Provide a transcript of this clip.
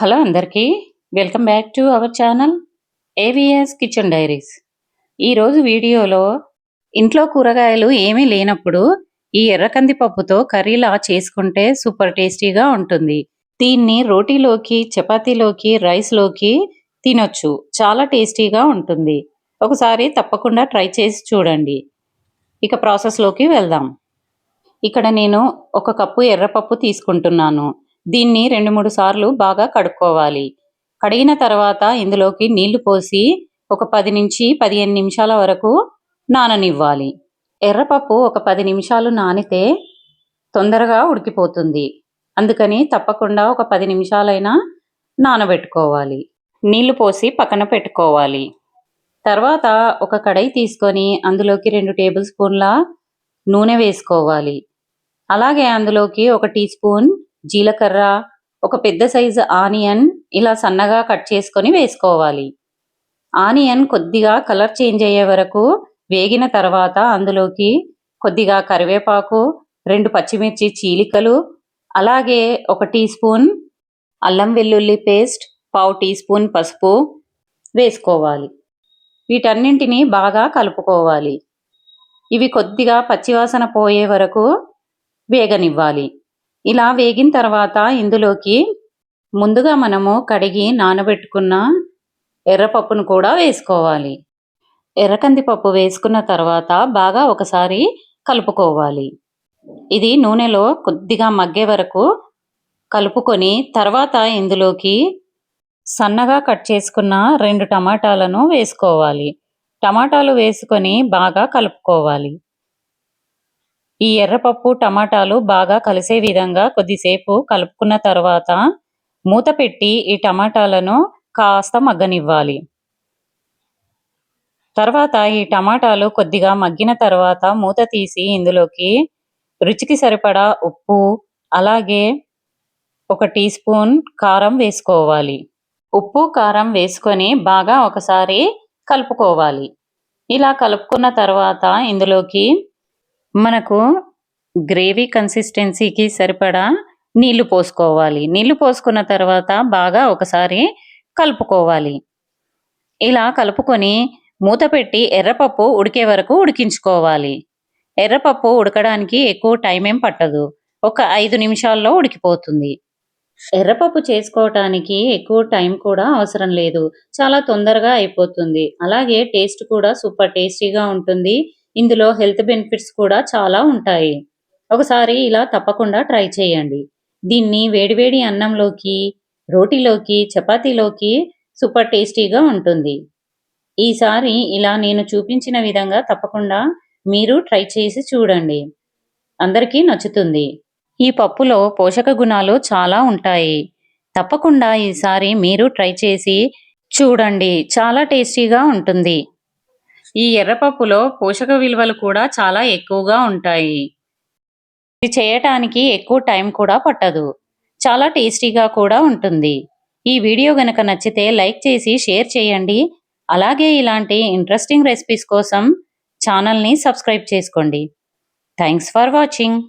Hello అందరికీ welcome back to our channel AVS kitchen diaries ఈరోజు వీడియోలో ఇంట్లో కూరగాయలు ఏమీ లేనప్పుడు ఈ ఎర్రకంది పప్పుతో కర్రీలా చేసుకుంటే సూపర్ టేస్టీగా ఉంటుంది. దీన్ని రోటీలోకి చపాతీలోకి రైస్లోకి తినొచ్చు. చాలా టేస్టీగా ఉంటుంది. ఒకసారి తప్పకుండా ట్రై చేసి చూడండి. ఇక ప్రాసెస్లోకి వెళ్దాం. ఇక్కడ నేను ఒక కప్పు ఎర్రపప్పు తీసుకుంటున్నాను. దీన్ని రెండు మూడు సార్లు బాగా కడుక్కోవాలి. కడిగిన తర్వాత ఇందులోకి నీళ్ళు పోసి ఒక పది నుంచి పదిహేను నిమిషాల వరకు నాననివ్వాలి. ఎర్రపప్పు ఒక పది నిమిషాలు నానితే తొందరగా ఉడికిపోతుంది. అందుకని తప్పకుండా ఒక పది నిమిషాలైనా నానబెట్టుకోవాలి. నీళ్ళు పోసి పక్కన పెట్టుకోవాలి. తర్వాత ఒక కడాయి తీసుకొని అందులోకి రెండు టేబుల్ స్పూన్ల నూనె వేసుకోవాలి. అలాగే అందులోకి ఒక టీ స్పూన్ జీలకర్ర ఒక పెద్ద సైజు ఆనియన్ ఇలా సన్నగా కట్ చేసుకొని వేసుకోవాలి. ఆనియన్ కొద్దిగా కలర్ చేంజ్ అయ్యే వరకు వేగిన తర్వాత అందులోకి కొద్దిగా కరివేపాకు రెండు పచ్చిమిర్చి చీలికలు అలాగే ఒక టీ స్పూన్ అల్లం వెల్లుల్లి పేస్ట్ పావు టీ స్పూన్ పసుపు వేసుకోవాలి. వీటన్నింటినీ బాగా కలుపుకోవాలి. ఇవి కొద్దిగా పచ్చివాసన పోయే వరకు వేగనివ్వాలి. ఇలా వేగిన తర్వాత ఇందులోకి ముందుగా మనము కడిగి నానబెట్టుకున్న ఎర్రపప్పును కూడా వేసుకోవాలి. ఎర్రకందిపప్పు వేసుకున్న తర్వాత బాగా ఒకసారి కలుపుకోవాలి. ఇది నూనెలో కొద్దిగా మగ్గే వరకు కలుపుకొని తర్వాత ఇందులోకి సన్నగా కట్ చేసుకున్న రెండు టమాటాలను వేసుకోవాలి. టమాటాలు వేసుకొని బాగా కలుపుకోవాలి. ఈ ఎర్రపప్పు టమాటాలు బాగా కలిసే విధంగా కొద్దిసేపు కలుపుకున్న తర్వాత మూత పెట్టి ఈ టమాటాలను కాస్త మగ్గనివ్వాలి. తర్వాత ఈ టమాటాలు కొద్దిగా మగ్గిన తర్వాత మూత తీసి ఇందులోకి రుచికి సరిపడా ఉప్పు అలాగే ఒక టీ స్పూన్ కారం వేసుకోవాలి. ఉప్పు కారం వేసుకొని బాగా ఒకసారి కలుపుకోవాలి. ఇలా కలుపుకున్న తర్వాత ఇందులోకి మనకు గ్రేవీ కన్సిస్టెన్సీకి సరిపడా నీళ్ళు పోసుకోవాలి. నీళ్ళు పోసుకున్న తర్వాత బాగా ఒకసారి కలుపుకోవాలి. ఇలా కలుపుకొని మూత పెట్టి ఎర్రపప్పు ఉడికే వరకు ఉడికించుకోవాలి. ఎర్రపప్పు ఉడకడానికి ఎక్కువ టైం ఏం పట్టదు. ఒక ఐదు నిమిషాల్లో ఉడికిపోతుంది. ఎర్రపప్పు చేసుకోవటానికి ఎక్కువ టైం కూడా అవసరం లేదు. చాలా తొందరగా అయిపోతుంది. అలాగే టేస్ట్ కూడా సూపర్ టేస్టీగా ఉంటుంది. ఇందులో హెల్త్ బెనిఫిట్స్ కూడా చాలా ఉంటాయి. ఒకసారి ఇలా తప్పకుండా ట్రై చేయండి. దీన్ని వేడివేడి అన్నంలోకి రోటీలోకి చపాతీలోకి సూపర్ టేస్టీగా ఉంటుంది. ఈసారి ఇలా నేను చూపించిన విధంగా తప్పకుండా మీరు ట్రై చేసి చూడండి. అందరికీ నచ్చుతుంది. ఈ పప్పులో పోషక గుణాలు చాలా ఉంటాయి. తప్పకుండా ఈసారి మీరు ట్రై చేసి చూడండి. చాలా టేస్టీగా ఉంటుంది. ఈ ఎర్రపప్పులో పోషక విలువలు కూడా చాలా ఎక్కువగా ఉంటాయి. ఇది చేయటానికి ఎక్కువ టైం కూడా పట్టదు. చాలా టేస్టీగా కూడా ఉంటుంది. ఈ వీడియో గనక నచ్చితే లైక్ చేసి షేర్ చేయండి. అలాగే ఇలాంటి ఇంట్రెస్టింగ్ రెసిపీస్ కోసం ఛానల్ని సబ్స్క్రైబ్ చేసుకోండి. Thanks for watching.